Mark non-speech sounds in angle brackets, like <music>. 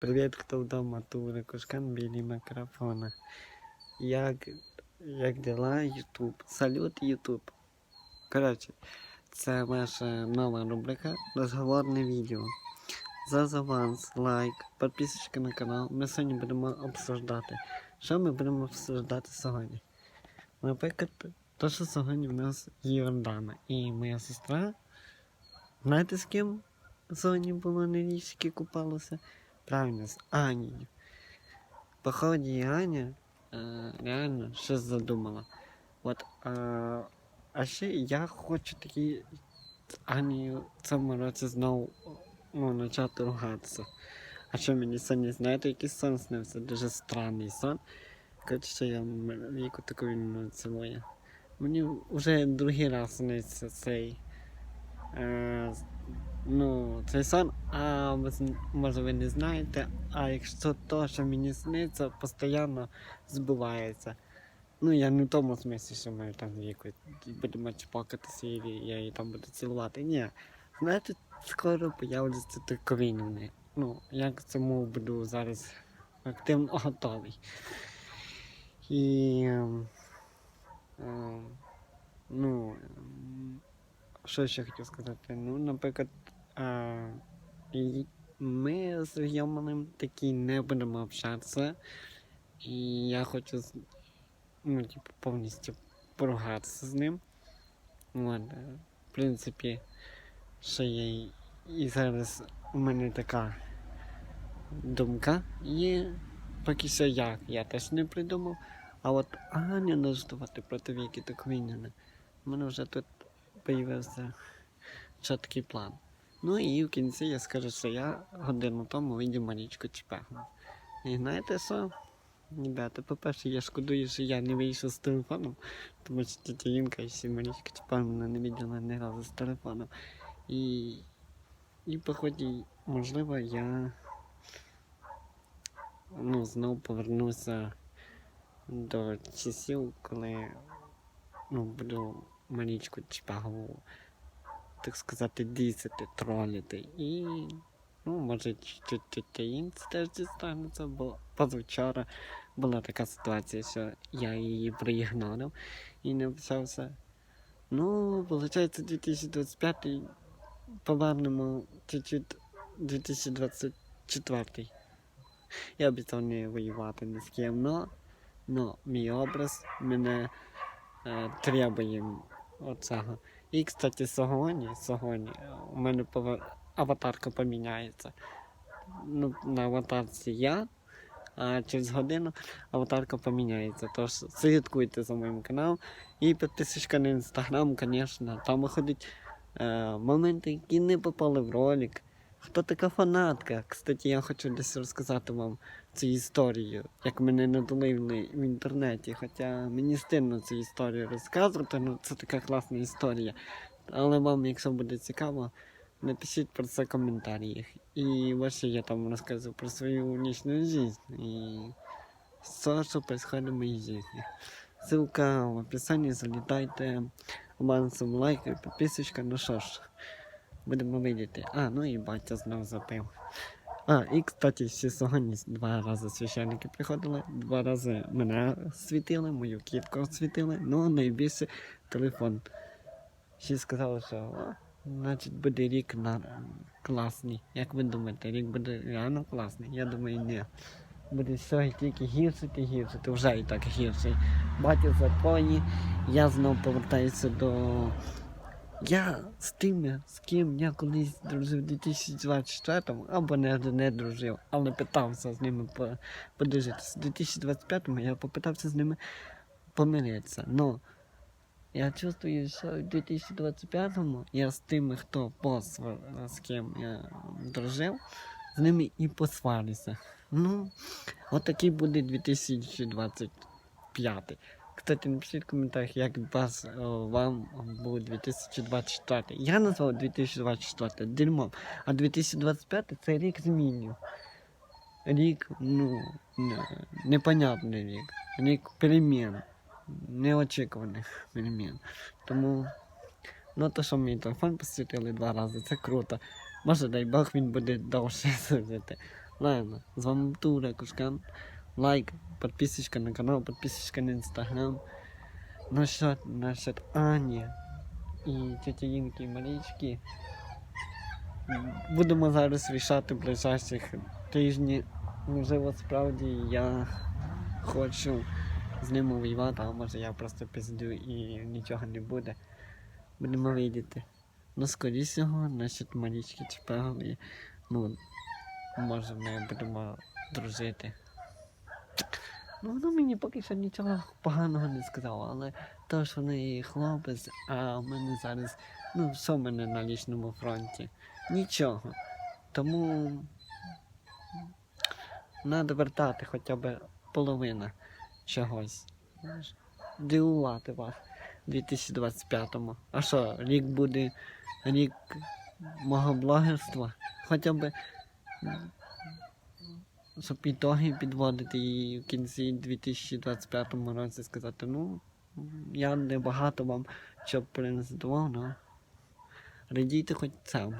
Привіт, хто вдома, Туре Кошкан біля мікрофона. Як, як дела, Ютуб? Салют, Ютуб. Коротше, це ваша нова рубрика Розговорне відео. За аванс, лайк, підписочка на канал. Ми сьогодні будемо обсуждати. Що ми будемо обсуждати сьогодні? Наприклад, то, що сьогодні в нас Йордана і моя сестра. Знаєте з ким сьогодні було річці купалося? Правильно, з Анією. Поході Аня е, реально щось задумала. От, е, а ще я хочу такі з Анією в цьому році знову ну, почати ругатися. А що мені сьогодні, знаєте, який сон снився? Дуже странний сон. Коротше, я віку таку він цілує. Мені вже другий раз сниться цей. Е, ну, цей сон, а може ви не знаєте, а якщо то, що мені сниться, постійно збувається. Ну, я не в тому смислі, що ми там віку будемо чпокатися і я її там буду цілувати. Ні. Знаєте, скоро появляться таковини. Ну, я к цьому буду зараз активно <laughs> готовий. І. ем, ем, ну. ем, Що ще хотів сказати? Ну, наприклад, ми з Романом такі не будемо общатися. І я хочу ну, типу, повністю поругатися з ним. От, е, в принципі, що є і- зараз у мене така думка є. Поки що як, я теж не придумав. А от Аня налаштувати проти Віки Токвініна. У мене вже тут появився чіткий план. Ну і в кінці я скажу, що я годину тому видів Марічку Чепехну. І знаєте що? Ребята, по-перше, я шкодую, що я не вийшов з телефоном, тому що тітя Інка і ще Марічка Чепехна не виділа ні разу з телефоном. І, і поході, можливо, я ну, знову повернуся до часів, коли ну, буду Марічку Чепегову так сказати, дісити, тролити. І, ну, може, чуть-чуть тетя Інц теж дістанеться, бо позавчора була така ситуація, що я її проігнорив і не взявся. Ну, виходить, 2025 повернемо чуть-чуть 2024. Я обіцяв не воювати ні з ким, но, но мій образ мене е, требує оцього. І, кстати, сьогодні, сьогодні у мене аватарка поміняється. Ну, на аватарці я, а через годину аватарка поміняється. Тож слідкуйте за моїм каналом. І підписочка на інстаграм, звісно. Там виходять е, моменти, які не попали в ролик. Хто така фанатка? Кстати, я хочу десь розказати вам цю історію, як мене надолили в інтернеті. Хоча мені стильно цю історію розказувати, ну це така класна історія. Але вам, якщо буде цікаво, напишіть про це в коментарях. І ваше я там розказую про свою личную жизнь і все, що происходит в моїй житті. Ссылка в описанні, залітайте, авансом лайк і підписочка, ну що ж, будемо видіти. А, ну і батя знов запив. А, і, кстати, ще сьогодні два рази священники приходили, два рази мене світили, мою кітку світили, ну найбільше телефон. Ще сказали, що о, значить буде рік на класний. Як ви думаєте, рік буде реально класний? Я думаю, ні. Буде все тільки гіршити, гіршити, вже і так гірший. Батя в законі, я знов повертаюся до. Я з тими, з ким я колись дружив у 2024-му, або не, не дружив, але питався з ними по- подружитися. У 2025-му я попитався з ними помиритися. Но я чувствую, що в 2025-му я з тими, хто посвар, з ким я дружив, з ними і посварюся. Ну, от такий буде 2025. Кстати, напишіть в коментарях, як вас, о, вам був 2024. Я назвав 2024 дерьмом, а 2025 це рік змінів. Рік, ну, не- непонятний рік. Рік перемін. Неочікуваних перемін. Тому, ну то, що мій телефон посвітили два рази, це круто. Може, дай Бог він буде довше <laughs> служити. Ладно, з вами Тура Кушкан. Лайк, підписочка на канал, підписочка на інстаграм. Насчет, насчет Ані і тіті Інки і Марічки. Будемо зараз рішати в ближайших тижні. Можливо, справді я хочу з ними воювати, а може я просто пиздю і нічого не буде. Будемо видіти. Ну, скорішого, насчет Марічки Чепегової, ну, може ми будемо дружити. Ну, вона мені поки що нічого поганого не сказала, але то, що в неї хлопець, а в мене зараз, ну, що в мене на лічному фронті? Нічого. Тому треба вертати хоча б половина чогось. Дивувати вас у 2025-му. А що, рік буде рік мого блогерства? Хоча б щоб ітоги підводити і в кінці 2025 році сказати, ну, я не багато вам що принесу, але радійте хоч цьому.